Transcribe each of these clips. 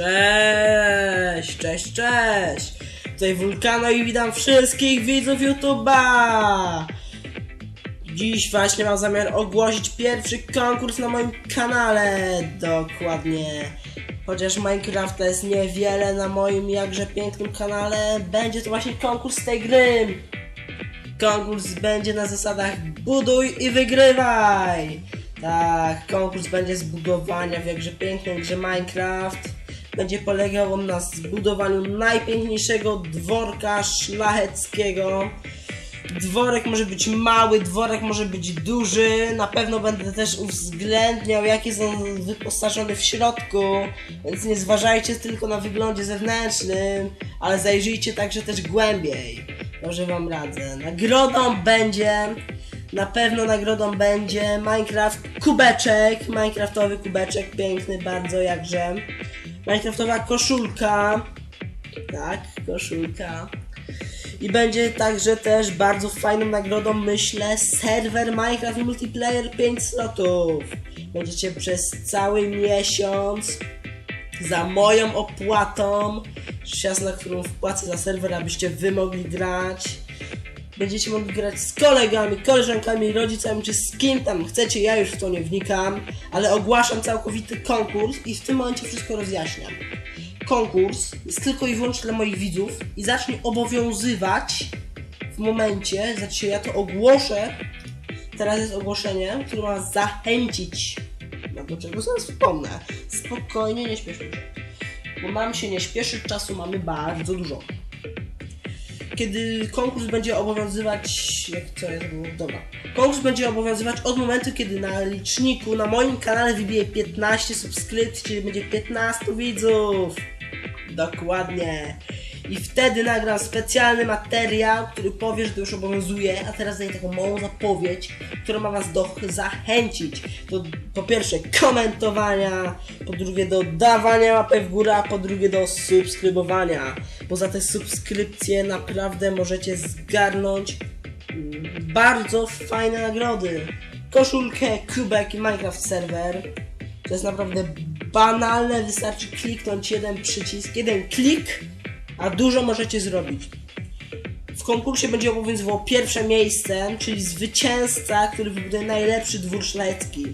Cześć, cześć, cześć! Tutaj Wulkano i witam wszystkich widzów YouTube'a! Dziś właśnie mam zamiar ogłosić pierwszy konkurs na moim kanale, dokładnie. Chociaż Minecraft to jest niewiele na moim jakże pięknym kanale, będzie to właśnie konkurs tej gry. Konkurs będzie na zasadach buduj i wygrywaj! Tak, konkurs będzie z budowania w jakże pięknej grze Minecraft. Będzie polegał on na zbudowaniu najpiękniejszego dworka szlacheckiego. Dworek może być mały, dworek może być duży. Na pewno będę też uwzględniał, jak jest on wyposażony w środku. Więc nie zważajcie tylko na wyglądzie zewnętrznym, ale zajrzyjcie także też głębiej. Dobrze wam radzę. Nagrodą będzie, na pewno nagrodą będzie Minecraft kubeczek. Minecraftowy kubeczek, piękny bardzo jakże. Minecraftowa koszulka. Tak, koszulka. I będzie także też bardzo fajną nagrodą, myślę, serwer Minecraft Multiplayer 5 slotów. Będziecie przez cały miesiąc za moją opłatą, czas na którą wpłacę za serwer, abyście wy mogli grać. Będziecie mogli grać z kolegami, koleżankami, rodzicami, czy z kim tam chcecie, ja już w to nie wnikam, ale ogłaszam całkowity konkurs i w tym momencie wszystko rozjaśniam. Konkurs jest tylko i wyłącznie dla moich widzów i zacznie obowiązywać w momencie, znaczy ja to ogłoszę, teraz jest ogłoszenie, które ma zachęcić, no do czego zaraz wspomnę, spokojnie, nie śpieszmy się, bo mam się nie śpieszyć, czasu mamy bardzo dużo kiedy konkurs będzie obowiązywać. Jak co jest? Dobra. Konkurs będzie obowiązywać od momentu, kiedy na liczniku na moim kanale wybije 15 subskrypcji, czyli będzie 15 widzów. Dokładnie. I wtedy nagram specjalny materiał, który powie, że to już obowiązuje, a teraz daję taką małą zapowiedź, która ma Was do zachęcić do po pierwsze komentowania, po drugie do dawania łapek w górę, a po drugie do subskrybowania. Bo za te subskrypcje naprawdę możecie zgarnąć bardzo fajne nagrody. Koszulkę, kubek i Minecraft serwer. To jest naprawdę banalne, wystarczy kliknąć jeden przycisk, jeden klik a dużo możecie zrobić. W konkursie będzie obowiązywało pierwsze miejsce, czyli zwycięzca, który wybuduje najlepszy dwór szlachecki.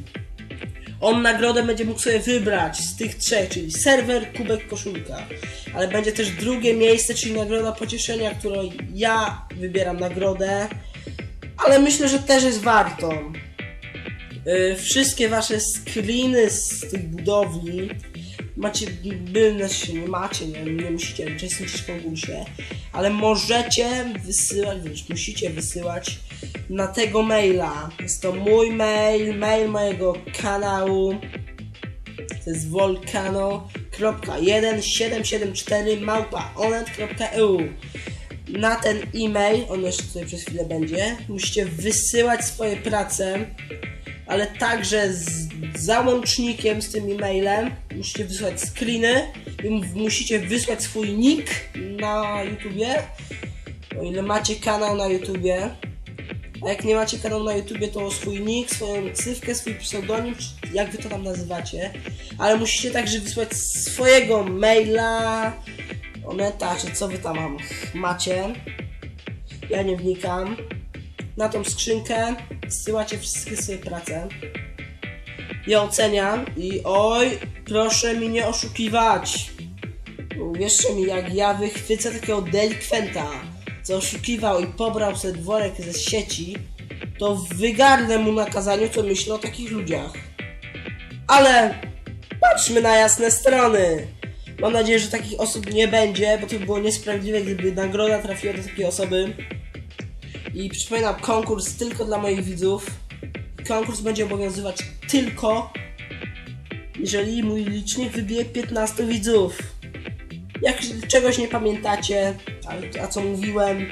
On nagrodę będzie mógł sobie wybrać z tych trzech, czyli serwer, kubek, koszulka. Ale będzie też drugie miejsce, czyli nagroda pocieszenia, którą ja wybieram nagrodę. Ale myślę, że też jest warto. Yy, wszystkie wasze screeny z tych budowli macie, się nie macie, nie, nie musicie uczestniczyć w konkursie, ale możecie wysyłać, wręcz musicie wysyłać na tego maila. Jest to mój mail, mail mojego kanału. To jest volcano.1774 małpaonet.eu na ten e-mail, on jeszcze tutaj przez chwilę będzie, musicie wysyłać swoje prace ale także z załącznikiem z tym e-mailem. Musicie wysłać screeny i musicie wysłać swój nick na YouTubie. O ile macie kanał na YouTubie. A jak nie macie kanału na YouTubie, to swój nick, swoją cyfkę, swój pseudonim, jak wy to tam nazywacie. Ale musicie także wysłać swojego maila, oneta, czy co wy tam macie. Ja nie wnikam na tą skrzynkę, zsyłacie wszystkie swoje prace. Ja oceniam i oj, proszę mi nie oszukiwać. Uwierzcie mi, jak ja wychwycę takiego delikwenta, co oszukiwał i pobrał sobie dworek ze sieci, to wygarnę mu nakazaniu, co myślę o takich ludziach. Ale patrzmy na jasne strony. Mam nadzieję, że takich osób nie będzie, bo to by było niesprawiedliwe, gdyby nagroda trafiła do takiej osoby. I przypominam, konkurs tylko dla moich widzów. Konkurs będzie obowiązywać tylko, jeżeli mój licznik wybije 15 widzów. Jak czegoś nie pamiętacie, a, a co mówiłem,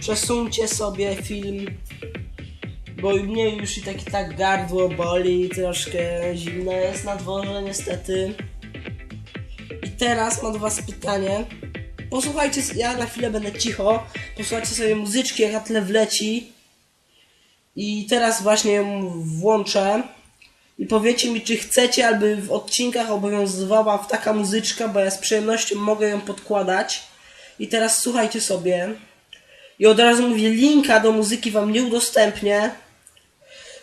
przesuńcie sobie film, bo mnie już i tak i tak gardło boli, troszkę zimno jest na dworze niestety. I teraz mam do was pytanie. Posłuchajcie, ja na chwilę będę cicho. Posłuchajcie sobie muzyczki, jak na tle wleci. I teraz właśnie ją włączę. I powiecie mi, czy chcecie, aby w odcinkach obowiązywała taka muzyczka, bo ja z przyjemnością mogę ją podkładać. I teraz słuchajcie sobie. I od razu mówię, linka do muzyki wam nie udostępnię,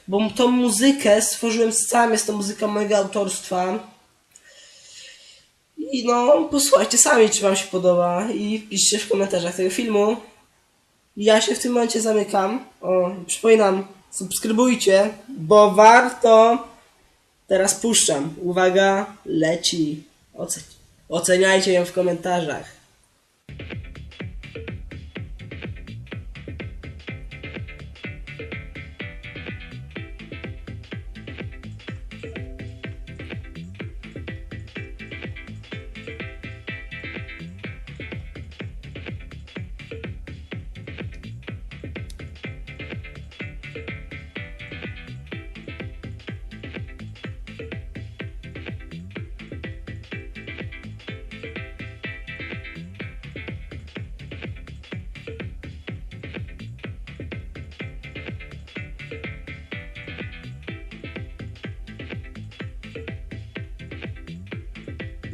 bo tą muzykę stworzyłem sam, jest to muzyka mojego autorstwa. I no, posłuchajcie sami, czy wam się podoba i piszcie w komentarzach tego filmu. Ja się w tym momencie zamykam. O, przypominam, subskrybujcie, bo warto. Teraz puszczam. Uwaga, leci. Oce oceniajcie ją w komentarzach.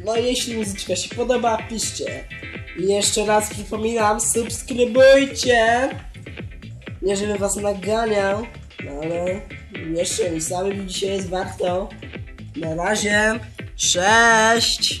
No jeśli muzyczka się podoba, piszcie. I jeszcze raz przypominam, subskrybujcie. Nie żebym was naganiał, no ale jeszcze mi sami dzisiaj jest warto. Na razie, cześć!